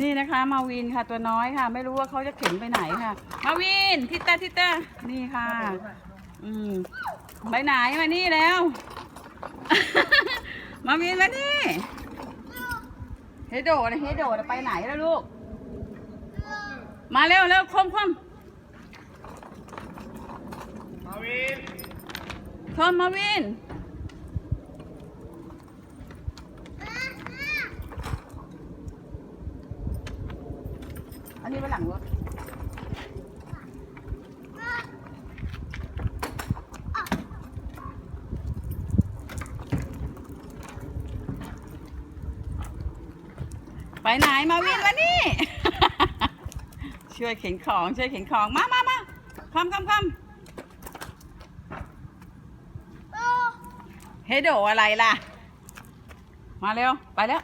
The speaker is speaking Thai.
นี่นะคะ มาวินค่ะตัวน้อยค่ะ ไม่รู้ว่าเขาจะเข็นไปไหนค่ะ มาวินทิตเตอร์ทิตเตอร์นี่ค่ะ อืมไปไหนมานี่แล้ว มาวินมานี่เฮโดนะเฮโดนะไปไหนแล้วลูก มาเร็วเร็วคมคมมาวินคมมาวิน อันนี้ไปหลังรถไปไหนมาวินมานี่ ช่วยเข็นของช่วยเข็นของมามามาคำคำคำเฮโดอะไรล่ะ มาเร็ว ไปแล้ว